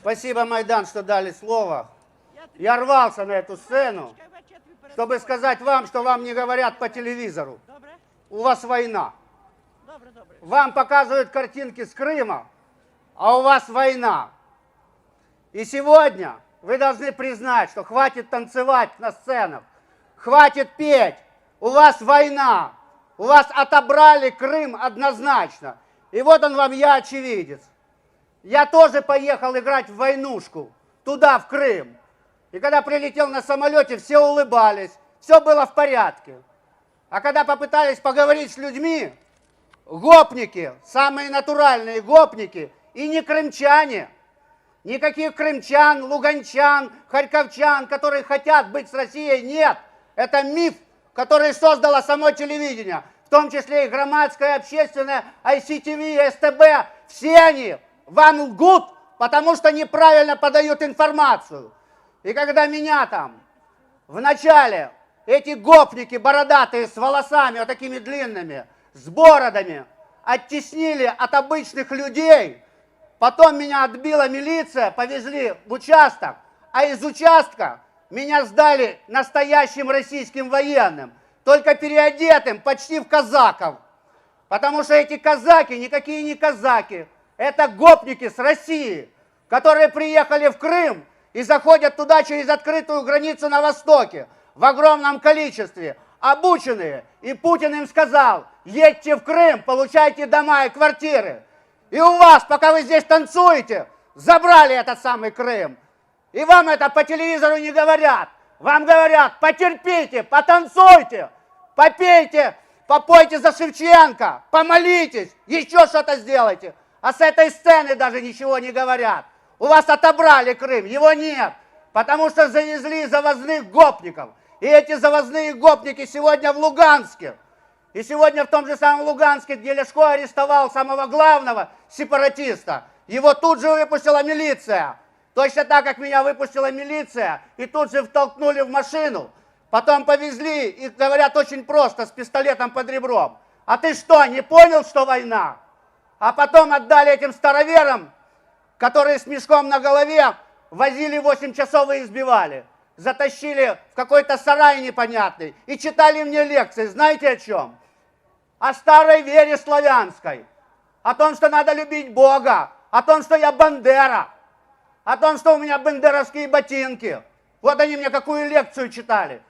Спасибо, Майдан, что дали слово. Я рвался на эту сцену, чтобы сказать вам, что вам не говорят по телевизору. У вас война. Вам показывают картинки с Крыма, а у вас война. И сегодня вы должны признать, что хватит танцевать на сценах, хватит петь. У вас война. У вас отобрали Крым однозначно. И вот он вам, я очевидец. Я тоже поехал играть в войнушку, туда, в Крым. И когда прилетел на самолете, все улыбались, все было в порядке. А когда попытались поговорить с людьми, гопники, самые натуральные гопники, и не крымчане, никаких крымчан, луганчан, харьковчан, которые хотят быть с Россией, нет. Это миф, который создало само телевидение, в том числе и громадское, общественное, ICTV, СТБ, все они вам лгут, потому что неправильно подают информацию. И когда меня там в начале эти гопники бородатые с волосами вот такими длинными, с бородами, оттеснили от обычных людей. Потом меня отбила милиция, повезли в участок, а из участка меня сдали настоящим российским военным, только переодетым почти в казаков. Потому что эти казаки никакие не казаки, это гопники с России, которые приехали в Крым и заходят туда через открытую границу на востоке в огромном количестве, обученные. И Путин им сказал, едьте в Крым, получайте дома и квартиры. И у вас, пока вы здесь танцуете, забрали этот самый Крым. И вам это по телевизору не говорят. Вам говорят, потерпите, потанцуйте, попейте, попойте за Шевченко, помолитесь, еще что-то сделайте. А с этой сцены даже ничего не говорят. У вас отобрали Крым, его нет, потому что завезли завозных гопников. И эти завозные гопники сегодня в Луганске. И сегодня в том же самом Луганске, где Ляшко арестовал самого главного сепаратиста, его тут же выпустила милиция. Точно так, как меня выпустила милиция, и тут же втолкнули в машину. Потом повезли, и говорят очень просто, с пистолетом под ребром. А ты что, не понял, что война? А потом отдали этим староверам, которые с мешком на голове возили 8 часов и избивали. Затащили в какой-то сарай непонятный и читали мне лекции. Знаете о чем? О старой вере славянской. О том, что надо любить Бога. О том, что я Бандера. О том, что у меня бандеровские ботинки. Вот они мне какую лекцию читали.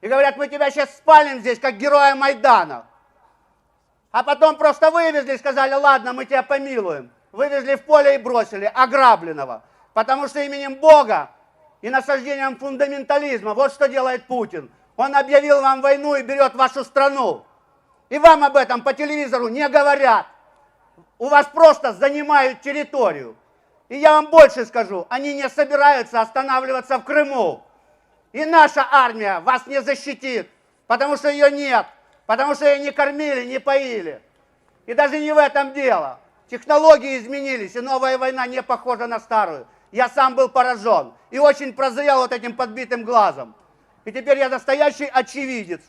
И говорят, мы тебя сейчас спалим здесь, как героя Майдана. А потом просто вывезли и сказали, ладно, мы тебя помилуем. Вывезли в поле и бросили, ограбленного. Потому что именем Бога и насаждением фундаментализма, вот что делает Путин. Он объявил вам войну и берет вашу страну. И вам об этом по телевизору не говорят. У вас просто занимают территорию. И я вам больше скажу, они не собираются останавливаться в Крыму. И наша армия вас не защитит, потому что ее нет, потому что ее не кормили, не поили. И даже не в этом дело. Технологии изменились, и новая война не похожа на старую. Я сам был поражен и очень прозрел вот этим подбитым глазом. И теперь я настоящий очевидец.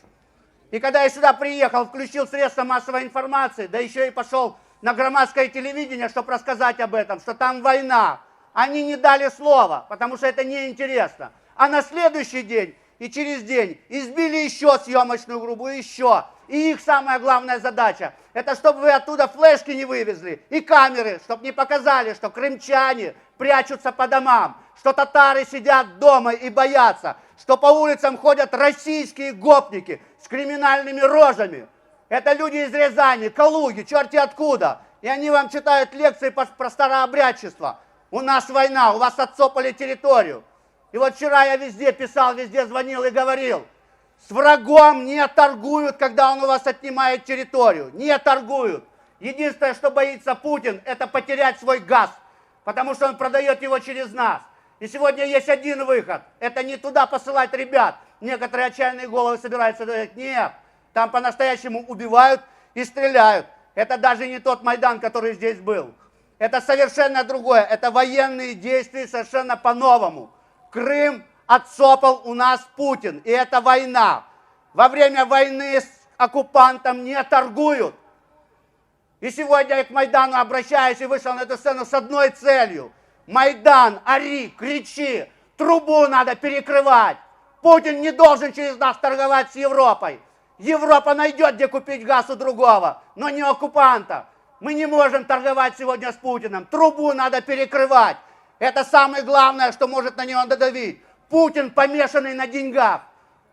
И когда я сюда приехал, включил средства массовой информации, да еще и пошел на громадское телевидение, чтобы рассказать об этом, что там война. Они не дали слова, потому что это неинтересно. А на следующий день и через день избили еще съемочную группу, еще. И их самая главная задача, это чтобы вы оттуда флешки не вывезли и камеры, чтобы не показали, что крымчане прячутся по домам, что татары сидят дома и боятся, что по улицам ходят российские гопники с криминальными рожами. Это люди из Рязани, Калуги, черти откуда. И они вам читают лекции про старообрядчество. У нас война, у вас отцопали территорию. И вот вчера я везде писал, везде звонил и говорил, с врагом не торгуют, когда он у вас отнимает территорию. Не торгуют. Единственное, что боится Путин, это потерять свой газ, потому что он продает его через нас. И сегодня есть один выход. Это не туда посылать ребят. Некоторые отчаянные головы собираются говорить, нет, там по-настоящему убивают и стреляют. Это даже не тот Майдан, который здесь был. Это совершенно другое. Это военные действия совершенно по-новому. Крым отцопал у нас Путин, и это война. Во время войны с оккупантом не торгуют. И сегодня я к Майдану обращаюсь и вышел на эту сцену с одной целью. Майдан, ори, кричи, трубу надо перекрывать. Путин не должен через нас торговать с Европой. Европа найдет, где купить газ у другого, но не оккупанта. Мы не можем торговать сегодня с Путиным. Трубу надо перекрывать. Это самое главное, что может на него надавить. Путин помешанный на деньгах.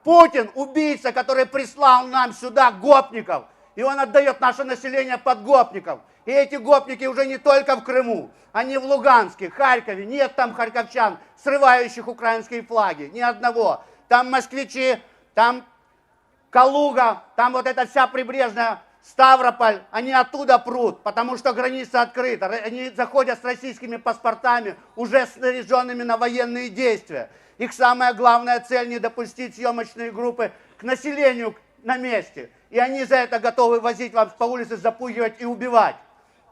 Путин убийца, который прислал нам сюда гопников. И он отдает наше население под гопников. И эти гопники уже не только в Крыму, они в Луганске, Харькове. Нет там харьковчан, срывающих украинские флаги. Ни одного. Там москвичи, там Калуга, там вот эта вся прибрежная Ставрополь, они оттуда прут, потому что граница открыта. Они заходят с российскими паспортами, уже снаряженными на военные действия. Их самая главная цель не допустить съемочные группы к населению на месте. И они за это готовы возить вас по улице, запугивать и убивать.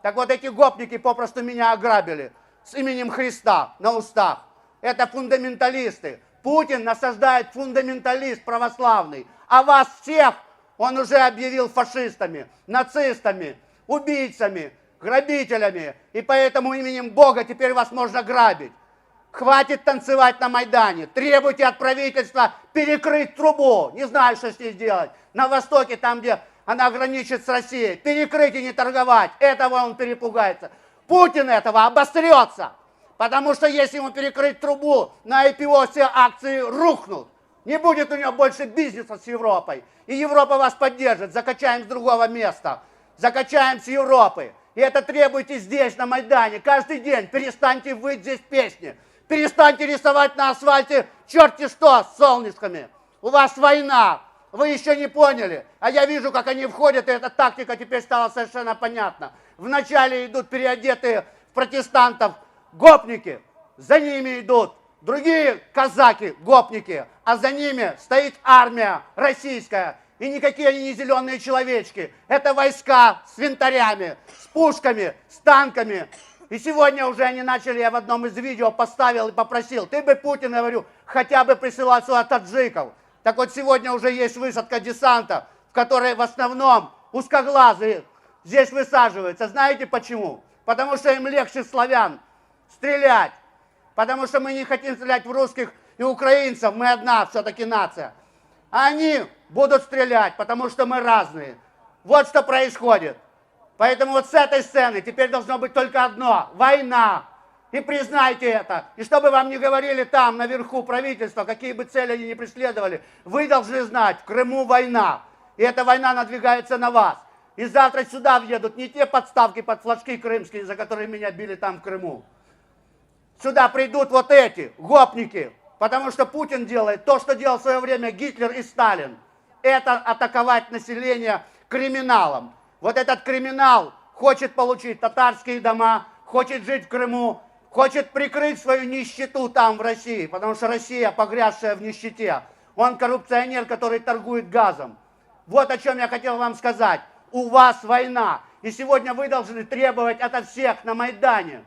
Так вот эти гопники попросту меня ограбили с именем Христа на устах. Это фундаменталисты. Путин насаждает фундаменталист православный. А вас всех он уже объявил фашистами, нацистами, убийцами, грабителями. И поэтому именем Бога теперь вас можно грабить. Хватит танцевать на Майдане. Требуйте от правительства перекрыть трубу. Не знаю, что с ней сделать. На Востоке, там, где она граничит с Россией. Перекрыть и не торговать. Этого он перепугается. Путин этого обострется. Потому что если ему перекрыть трубу, на IPO все акции рухнут. Не будет у него больше бизнеса с Европой. И Европа вас поддержит. Закачаем с другого места. Закачаем с Европы. И это требуйте здесь, на Майдане. Каждый день перестаньте выть здесь песни. Перестаньте рисовать на асфальте черти что с солнышками. У вас война. Вы еще не поняли. А я вижу, как они входят, и эта тактика теперь стала совершенно понятна. Вначале идут переодетые протестантов гопники. За ними идут другие казаки, гопники, а за ними стоит армия российская. И никакие они не зеленые человечки. Это войска с винтарями, с пушками, с танками. И сегодня уже они начали, я в одном из видео поставил и попросил, ты бы, Путин, говорю, хотя бы присылал сюда таджиков. Так вот сегодня уже есть высадка десанта, в которой в основном узкоглазые здесь высаживаются. Знаете почему? Потому что им легче славян стрелять. Потому что мы не хотим стрелять в русских и украинцев, мы одна все-таки нация. Они будут стрелять, потому что мы разные. Вот что происходит. Поэтому вот с этой сцены теперь должно быть только одно – война. И признайте это. И чтобы вам не говорили там, наверху правительства, какие бы цели они ни преследовали, вы должны знать, в Крыму война. И эта война надвигается на вас. И завтра сюда въедут не те подставки под флажки крымские, за которые меня били там в Крыму. Сюда придут вот эти гопники, потому что Путин делает то, что делал в свое время Гитлер и Сталин. Это атаковать население криминалом. Вот этот криминал хочет получить татарские дома, хочет жить в Крыму, хочет прикрыть свою нищету там в России, потому что Россия погрязшая в нищете. Он коррупционер, который торгует газом. Вот о чем я хотел вам сказать. У вас война. И сегодня вы должны требовать от всех на Майдане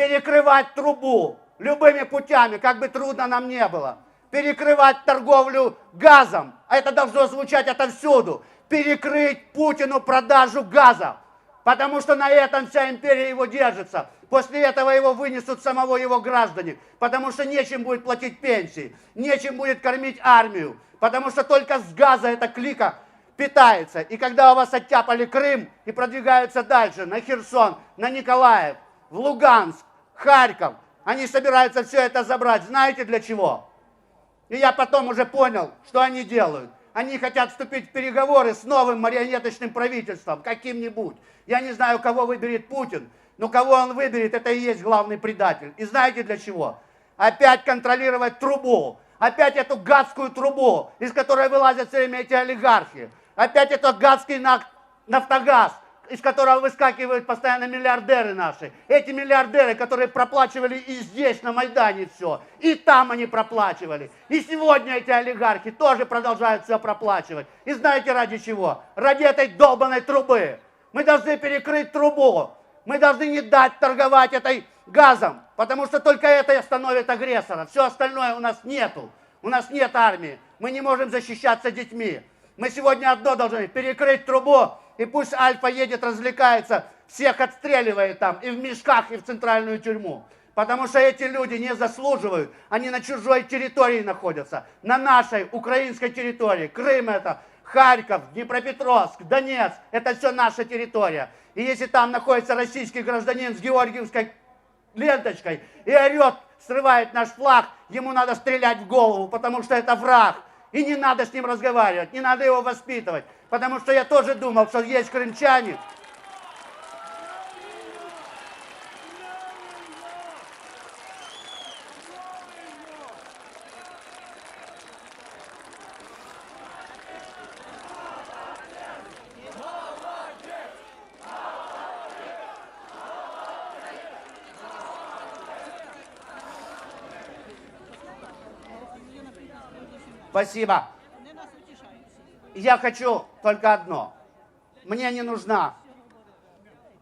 перекрывать трубу любыми путями, как бы трудно нам не было. Перекрывать торговлю газом, а это должно звучать отовсюду. Перекрыть Путину продажу газа, потому что на этом вся империя его держится. После этого его вынесут самого его граждане, потому что нечем будет платить пенсии, нечем будет кормить армию, потому что только с газа эта клика питается. И когда у вас оттяпали Крым и продвигаются дальше на Херсон, на Николаев, в Луганск, Харьков. Они собираются все это забрать. Знаете для чего? И я потом уже понял, что они делают. Они хотят вступить в переговоры с новым марионеточным правительством, каким-нибудь. Я не знаю, кого выберет Путин, но кого он выберет, это и есть главный предатель. И знаете для чего? Опять контролировать трубу. Опять эту гадскую трубу, из которой вылазят все время эти олигархи. Опять этот гадский нафтогаз, из которого выскакивают постоянно миллиардеры наши. Эти миллиардеры, которые проплачивали и здесь, на Майдане все. И там они проплачивали. И сегодня эти олигархи тоже продолжают все проплачивать. И знаете ради чего? Ради этой долбанной трубы. Мы должны перекрыть трубу. Мы должны не дать торговать этой газом. Потому что только это остановит агрессора. Все остальное у нас нету. У нас нет армии. Мы не можем защищаться детьми. Мы сегодня одно должны перекрыть трубу и пусть Альфа едет, развлекается всех отстреливает там и в мешках, и в центральную тюрьму. Потому что эти люди не заслуживают, они на чужой территории находятся, на нашей украинской территории. Крым это, Харьков, Днепропетровск, Донецк, это все наша территория. И если там находится российский гражданин с георгиевской ленточкой и орет, срывает наш флаг, ему надо стрелять в голову, потому что это враг. И не надо с ним разговаривать, не надо его воспитывать. Потому что я тоже думал, что есть крымчане, Спасибо. Я хочу только одно. Мне не нужна,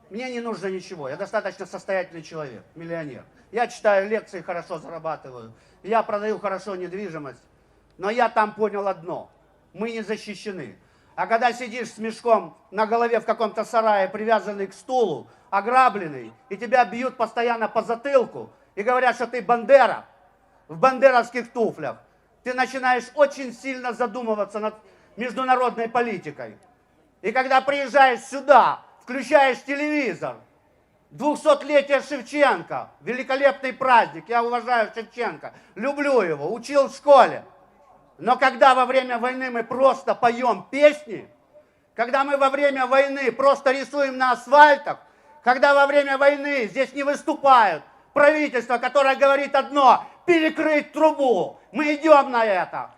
мне не нужно ничего. Я достаточно состоятельный человек, миллионер. Я читаю лекции, хорошо зарабатываю. Я продаю хорошо недвижимость. Но я там понял одно. Мы не защищены. А когда сидишь с мешком на голове в каком-то сарае, привязанный к стулу, ограбленный, и тебя бьют постоянно по затылку, и говорят, что ты бандера, в бандеровских туфлях, ты начинаешь очень сильно задумываться над международной политикой. И когда приезжаешь сюда, включаешь телевизор, 200-летие Шевченко, великолепный праздник, я уважаю Шевченко, люблю его, учил в школе. Но когда во время войны мы просто поем песни, когда мы во время войны просто рисуем на асфальтах, когда во время войны здесь не выступают правительство, которое говорит одно, перекрыть трубу, мы идем на это.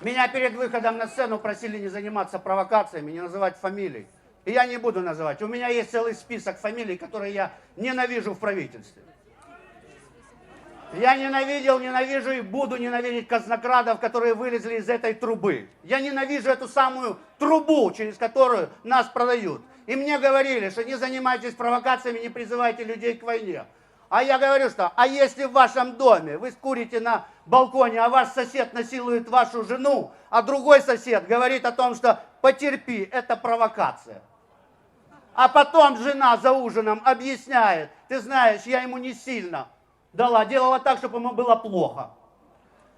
Меня перед выходом на сцену просили не заниматься провокациями, не называть фамилий. И я не буду называть. У меня есть целый список фамилий, которые я ненавижу в правительстве. Я ненавидел, ненавижу и буду ненавидеть казнокрадов, которые вылезли из этой трубы. Я ненавижу эту самую трубу, через которую нас продают. И мне говорили, что не занимайтесь провокациями, не призывайте людей к войне. А я говорю, что, а если в вашем доме вы курите на балконе, а ваш сосед насилует вашу жену, а другой сосед говорит о том, что потерпи, это провокация. А потом жена за ужином объясняет, ты знаешь, я ему не сильно дала, делала так, чтобы ему было плохо.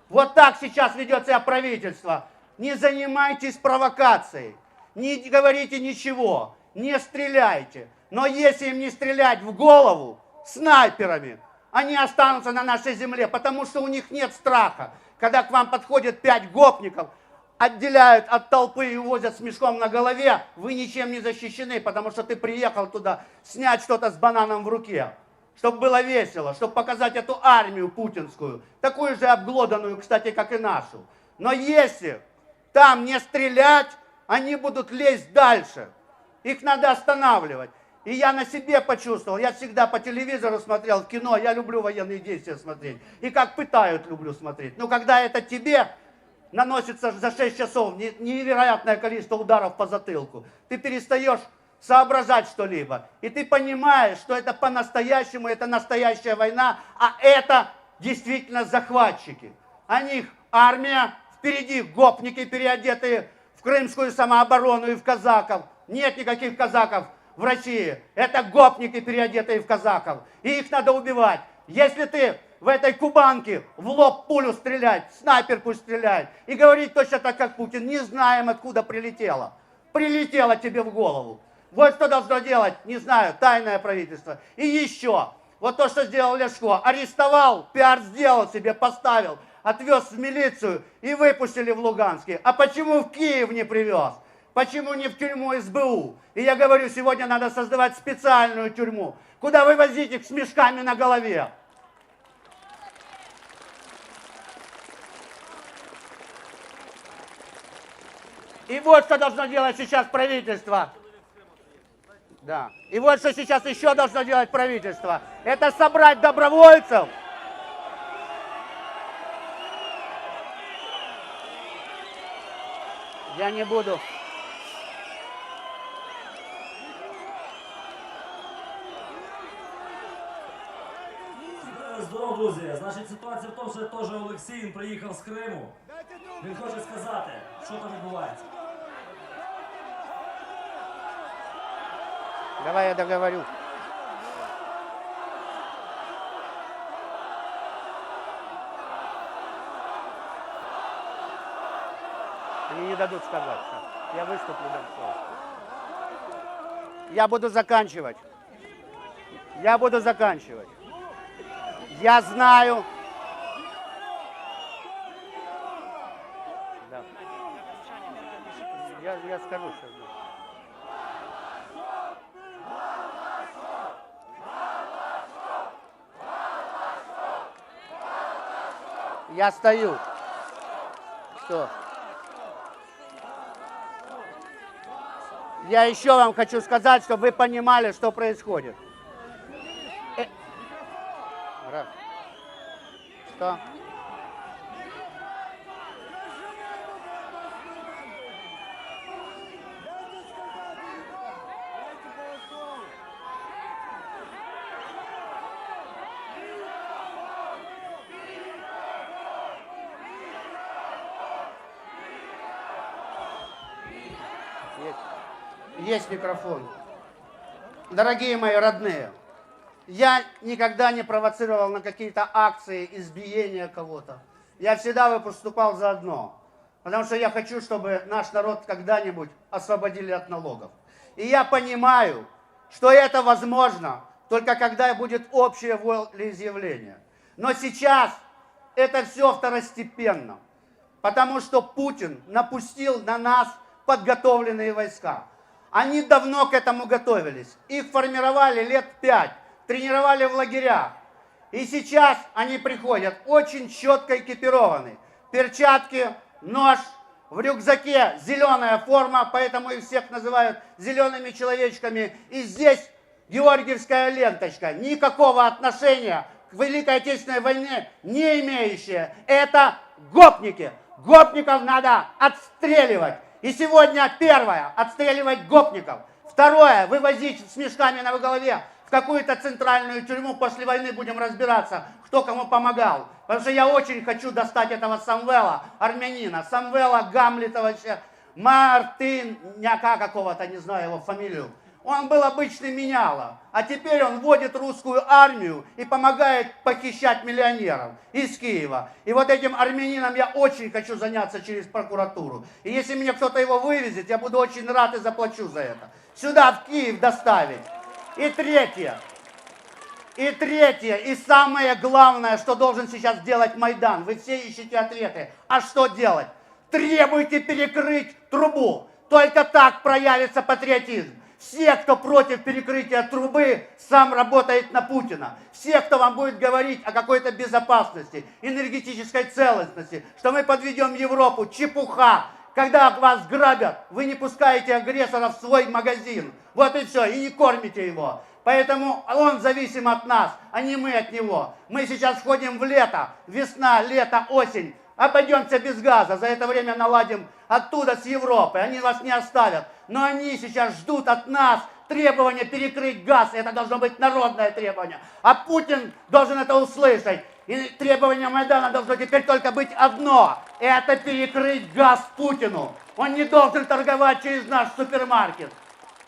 Вот так сейчас ведет себя правительство. Не занимайтесь провокацией, не говорите ничего, не стреляйте. Но если им не стрелять в голову, снайперами, они останутся на нашей земле, потому что у них нет страха. Когда к вам подходят пять гопников, отделяют от толпы и увозят с мешком на голове, вы ничем не защищены, потому что ты приехал туда снять что-то с бананом в руке, чтобы было весело, чтобы показать эту армию путинскую, такую же обглоданную, кстати, как и нашу. Но если там не стрелять, они будут лезть дальше. Их надо останавливать. И я на себе почувствовал, я всегда по телевизору смотрел, кино, я люблю военные действия смотреть. И как пытают, люблю смотреть. Но когда это тебе наносится за 6 часов невероятное количество ударов по затылку, ты перестаешь соображать что-либо. И ты понимаешь, что это по-настоящему, это настоящая война, а это действительно захватчики. А них армия, впереди гопники, переодетые в крымскую самооборону и в казаков. Нет никаких казаков в России. Это гопники, переодетые в казаков. И их надо убивать. Если ты в этой кубанке в лоб пулю стрелять, снайпер пусть стреляет, и говорить точно так, как Путин, не знаем, откуда прилетело. Прилетело тебе в голову. Вот что должно делать, не знаю, тайное правительство. И еще, вот то, что сделал Ляшко, арестовал, пиар сделал себе, поставил, отвез в милицию и выпустили в Луганске. А почему в Киев не привез? Почему не в тюрьму СБУ? И я говорю, сегодня надо создавать специальную тюрьму, куда вывозить их с мешками на голове. И вот что должно делать сейчас правительство. Да. И вот что сейчас еще должно делать правительство. Это собрать добровольцев. Я не буду. значить ситуація в тому, що теж Олексій він приїхав з Криму. Він хоче сказати, що там відбувається. Давай я договорю. Мне не дадут сказать. Щас. Я выступлю дам слово. Я буду заканчивать. Я буду заканчивать. Я знаю. Да. Я, я скажу сейчас. Я стою. Что? Я еще вам хочу сказать, чтобы вы понимали, что происходит. Есть, есть микрофон. Дорогие мои родные, я никогда не провоцировал на какие-то акции избиения кого-то. Я всегда выступал за одно. Потому что я хочу, чтобы наш народ когда-нибудь освободили от налогов. И я понимаю, что это возможно только когда будет общее волеизъявление. Но сейчас это все второстепенно. Потому что Путин напустил на нас подготовленные войска. Они давно к этому готовились. Их формировали лет пять, тренировали в лагерях. И сейчас они приходят очень четко экипированы. Перчатки, нож, в рюкзаке зеленая форма, поэтому их всех называют зелеными человечками. И здесь георгиевская ленточка. Никакого отношения к Великой Отечественной войне не имеющая. Это гопники. Гопников надо отстреливать. И сегодня первое, отстреливать гопников. Второе, вывозить с мешками на голове в какую-то центральную тюрьму. После войны будем разбираться, кто кому помогал. Потому что я очень хочу достать этого Самвела, армянина. Самвела Гамлетовича Мартыняка какого-то, не знаю его фамилию. Он был обычный меняло, а теперь он вводит русскую армию и помогает похищать миллионеров из Киева. И вот этим армянином я очень хочу заняться через прокуратуру. И если мне кто-то его вывезет, я буду очень рад и заплачу за это. Сюда, в Киев доставить. И третье. И третье, и самое главное, что должен сейчас делать Майдан. Вы все ищете ответы. А что делать? Требуйте перекрыть трубу. Только так проявится патриотизм. Все, кто против перекрытия трубы, сам работает на Путина. Все, кто вам будет говорить о какой-то безопасности, энергетической целостности, что мы подведем Европу, чепуха. Когда вас грабят, вы не пускаете агрессора в свой магазин. Вот и все, и не кормите его. Поэтому он зависим от нас, а не мы от него. Мы сейчас входим в лето, весна, лето, осень. Обойдемся без газа, за это время наладим оттуда, с Европы. Они вас не оставят. Но они сейчас ждут от нас требования перекрыть газ. Это должно быть народное требование. А Путин должен это услышать. И требование Майдана должно теперь только быть одно. Это перекрыть газ Путину. Он не должен торговать через наш супермаркет.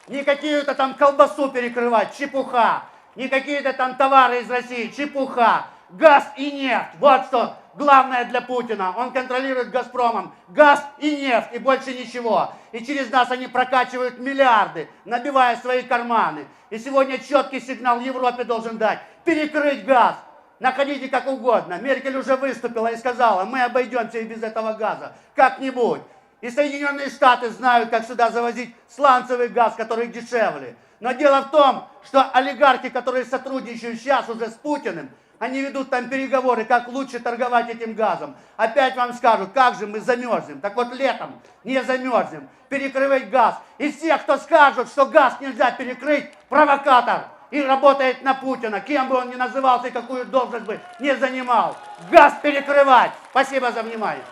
Не какие-то там колбасу перекрывать, чепуха. Не какие-то там товары из России, чепуха. Газ и нефть. Вот что главное для Путина. Он контролирует Газпромом. Газ и нефть, и больше ничего. И через нас они прокачивают миллиарды, набивая свои карманы. И сегодня четкий сигнал Европе должен дать. Перекрыть газ. Находите как угодно. Меркель уже выступила и сказала, мы обойдемся и без этого газа. Как-нибудь. И Соединенные Штаты знают, как сюда завозить сланцевый газ, который дешевле. Но дело в том, что олигархи, которые сотрудничают сейчас уже с Путиным, они ведут там переговоры, как лучше торговать этим газом. Опять вам скажут, как же мы замерзнем. Так вот летом не замерзнем. Перекрывать газ. И все, кто скажут, что газ нельзя перекрыть, провокатор. И работает на Путина, кем бы он ни назывался и какую должность бы не занимал. Газ перекрывать. Спасибо за внимание.